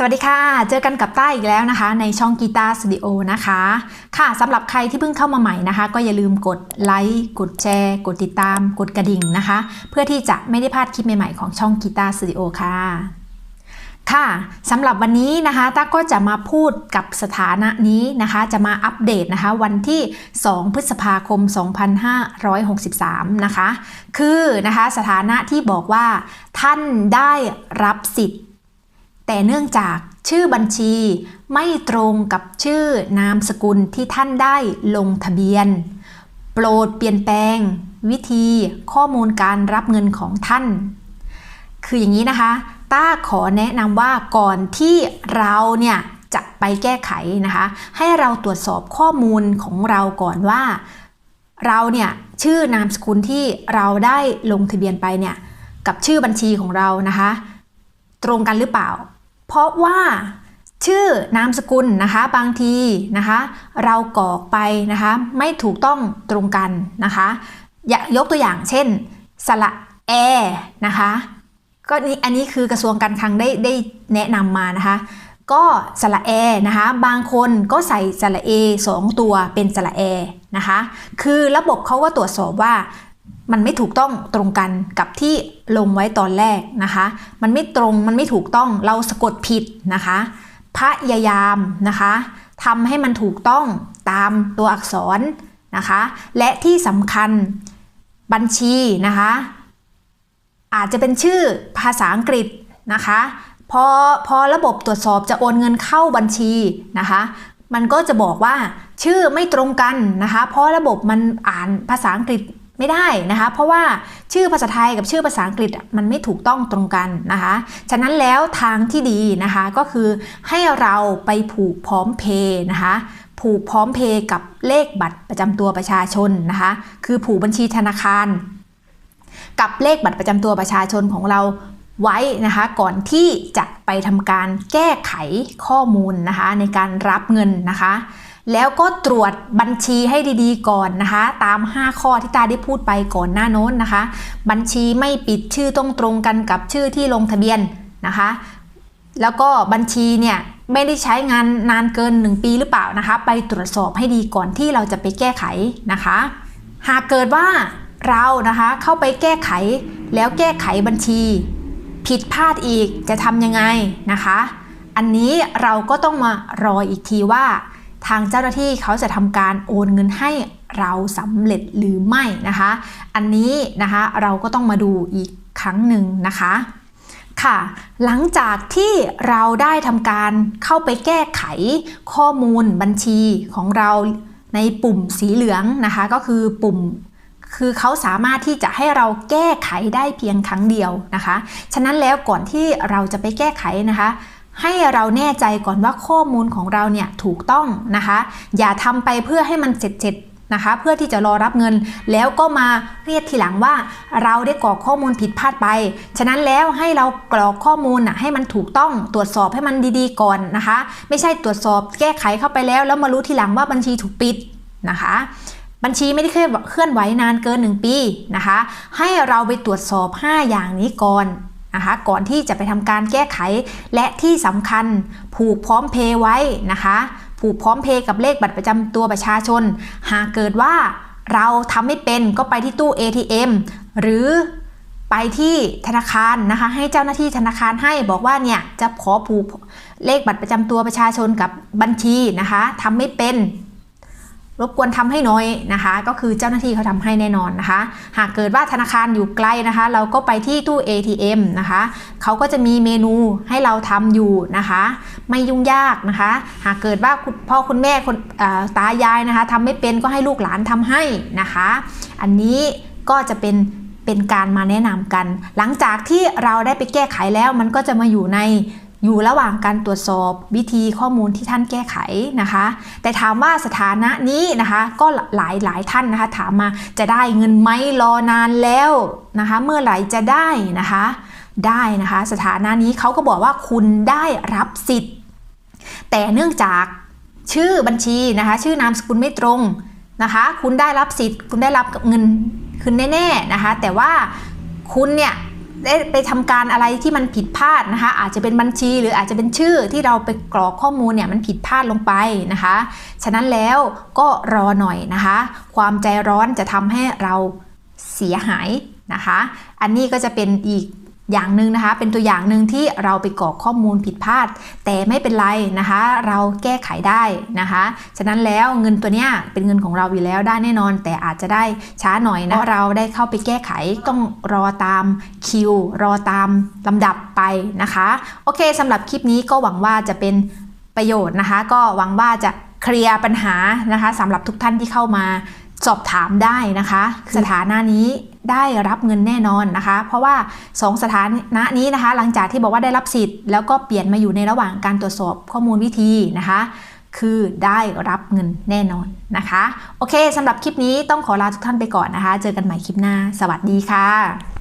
สวัสดีค่ะ เจอกันกับต้าอีกแล้วนะคะ ในช่องกีตาร์สตูดิโอนะคะ ค่ะสำหรับใครที่เพิ่งเข้ามาใหม่นะคะ ก็อย่าลืมกดไลค์กดแชร์ กดติดตาม กดกระดิ่งนะคะ เพื่อที่จะไม่ได้พลาดคลิปใหม่ๆของช่องกีตาร์สตูดิโอค่ะ ค่ะสำหรับวันนี้นะคะต้าก็จะมาพูดกับสถานะนี้นะคะ จะมาอัปเดตนะคะ วันที่ 2 พฤษภาคม 2563 นะคะ คือนะคะสถานะที่บอกว่าท่านได้รับสิทธิ์ แต่เนื่องจากชื่อบัญชีไม่ตรงกับชื่อนามสกุลที่ท่านได้ลงทะเบียน โปรดเปลี่ยนแปลง วิธีข้อมูลการรับเงินของท่าน คืออย่างนี้นะคะ ต้าขอแนะนำว่าก่อนที่เราเนี่ยจะไปแก้ไขนะคะ ให้เราตรวจสอบข้อมูลของเราก่อนว่า เราเนี่ยชื่อนามสกุลที่เราได้ลงทะเบียนไปเนี่ยกับชื่อบัญชีของเรานะคะ ตรงกันหรือเปล่า เพราะว่าชื่อนามสกุลนะคะบางทีนะคะเรากรอกไปนะคะไม่ถูกต้องตรงกันนะคะอย่ายกตัวอย่างเช่น สระแอนะคะก็นี่อันนี้คือกระทรวงการคลังได้ได้แนะนำมานะคะ ก็สระแอนะคะบางคนก็ใส่สระเอสองตัวเป็นสระแอนะคะคือระบบเขาก็ตรวจสอบว่า มันไม่ถูกต้องตรงกันกับที่ลงไว้ตอนแรกนะคะ มันไม่ตรงมันไม่ถูกต้องเราสะกดผิดนะคะพยายามนะคะทำให้มันถูกต้องตามตัวอักษรนะคะ และที่สำคัญบัญชีนะคะ อาจจะเป็นชื่อภาษาอังกฤษนะคะพอพอระบบตรวจสอบจะโอนเงินเข้าบัญชีนะคะ มันก็จะบอกว่าชื่อไม่ตรงกันนะคะ เพราะระบบมันอ่านภาษาอังกฤษ ไม่ได้นะคะ เพราะว่าชื่อภาษาไทยกับชื่อภาษาอังกฤษมันไม่ถูกต้องตรงกันนะคะ ฉะนั้นแล้วทางที่ดีนะคะก็คือให้เราไปผูกพร้อมเพย์นะคะผูกพร้อมเพย์กับเลขบัตรประจำตัวประชาชนนะคะ คือผูกบัญชีธนาคาร กับเลขบัตรประจำตัวประชาชนของเราไว้นะคะก่อนที่จะไปทำการแก้ไขข้อมูลนะคะในการรับเงินนะคะ แล้วก็ตรวจบัญชีให้ดีๆก่อนนะคะ ตาม 5 ข้อที่ตาได้พูดไปก่อนหน้าโน้นนะคะ บัญชีไม่ปิดชื่อต้องตรงกันกับชื่อที่ลงทะเบียนนะคะ แล้วก็บัญชีเนี่ยไม่ได้ใช้งานนานเกิน 1 ปีหรือเปล่านะคะ ไปตรวจสอบให้ดีก่อนที่เราจะไปแก้ไขนะคะ หากเกิดว่าเรานะคะเข้าไปแก้ไขแล้วแก้ไขบัญชี ผิดพลาดอีกจะทำยังไงนะคะ อันนี้เราก็ต้องมารออีกทีว่า ทางเจ้าหน้าที่เขาจะทำการโอนเงินให้เราสำเร็จหรือไม่นะคะ อันนี้นะคะเราก็ต้องมาดูอีกครั้งหนึ่งนะคะค่ะ หลังจากที่เราได้ทำการเข้าไปแก้ไขข้อมูลบัญชีของเราในปุ่มสีเหลืองนะคะ ก็คือปุ่มคือเขาสามารถที่จะให้เราแก้ไขได้เพียงครั้งเดียวนะคะ ฉะนั้นแล้วก่อนที่เราจะไปแก้ไขนะคะ ให้เราแน่ใจก่อนว่าข้อมูลของเราเนี่ยถูกต้องนะคะ อย่าทำไปเพื่อให้มันเสร็จๆนะคะเพื่อที่จะรอรับเงินแล้วก็มาเรียกทีหลังว่าเราได้กรอกข้อมูลผิดพลาดไป ฉะนั้นแล้วให้เรากรอกข้อมูลนะให้มันถูกต้องตรวจสอบให้มันดีๆก่อนนะคะ ไม่ใช่ตรวจสอบแก้ไขเข้าไปแล้ว แล้วมารู้ทีหลังว่าบัญชีถูกปิดนะคะ บัญชีไม่ได้เคลื่อนไหวนานเกิน 1 ปีนะคะ ให้เราไปตรวจสอบ 5 อย่างนี้ก่อน นะคะก่อนที่จะไปทำการแก้ไขและที่สำคัญผูกพร้อมเพย์ไว้นะคะผูกพร้อมเพย์กับเลขบัตรประจำตัวประชาชน หากเกิดว่าเราทำไม่เป็นก็ไปที่ตู้ ATM หรือไปที่ธนาคารนะคะให้เจ้าหน้าที่ธนาคารให้บอกว่าเนี่ยจะขอผูกเลขบัตรประจำตัวประชาชนกับบัญชีนะคะทำไม่เป็น รบกวนทำให้น้อยนะคะ ก็คือเจ้าหน้าที่เขาทำให้แน่นอนนะคะ หากเกิดว่าธนาคารอยู่ไกลนะคะ เราก็ไปที่ตู้ ATM นะคะเขาก็จะมีเมนูให้เราทำอยู่นะคะ ไม่ยุ่งยากนะคะ หากเกิดว่าคุณพ่อคุณแม่คนตายายนะคะทำไม่เป็นก็ให้ลูกหลานทำให้นะคะ อันนี้ก็จะเป็นเป็นการมาแนะนำกัน หลังจากที่เราได้ไปแก้ไขแล้วมันก็จะมาอยู่ใน อยู่ระหว่างการตรวจสอบวิธีข้อมูลที่ท่านแก้ไขนะคะ แต่ถามว่าสถานะนี้นะคะก็หลายหลายท่านนะคะถามมาจะได้เงินไหมรอนานแล้วนะคะ เมื่อไหร่จะได้นะคะ ได้นะคะ สถานะนี้เขาก็บอกว่าคุณได้รับสิทธิ์ แต่เนื่องจากชื่อบัญชีนะคะ ชื่อนามสกุลไม่ตรงนะคะ คุณได้รับสิทธิ์ คุณได้รับเงินคืนแน่ๆนะคะ แต่ว่าคุณเนี่ย ได้ไปทำการอะไรที่มันผิดพลาดนะคะ อาจจะเป็นบัญชีหรืออาจจะเป็นชื่อที่เราไปกรอกข้อมูลเนี่ยมันผิดพลาดลงไปนะคะ ฉะนั้นแล้วก็รอหน่อยนะคะ ความใจร้อนจะทำให้เราเสียหายนะคะ อันนี้ก็จะเป็นอีก อย่างหนึ่งนะคะ เป็นตัวอย่างหนึ่งที่เราไปกรอกข้อมูลผิดพลาด แต่ไม่เป็นไรนะคะ เราแก้ไขได้นะคะ ฉะนั้นแล้วเงินตัวเนี้ยเป็นเงินของเราอยู่แล้วได้แน่นอน แต่อาจจะได้ช้าหน่อยนะเพราะเราได้เข้าไปแก้ไขต้องรอตามคิว รอตามลำดับไปนะคะ โอเคสำหรับคลิปนี้ก็หวังว่าจะเป็นประโยชน์นะคะ ก็หวังว่าจะเคลียร์ปัญหานะคะสำหรับทุกท่านที่เข้ามา สอบถามได้นะคะ สถานะนี้ได้รับเงินแน่นอนนะคะ เพราะว่า 2 สถานะนี้นะคะ หลังจากที่บอกว่าได้รับสิทธิ์แล้วก็เปลี่ยนมาอยู่ในระหว่างการตรวจสอบข้อมูลวิธีนะคะ คือได้รับเงินแน่นอนนะคะ โอเคสำหรับคลิปนี้ต้องขอลาทุกท่านไปก่อนนะคะ เจอกันใหม่คลิปหน้า สวัสดีค่ะ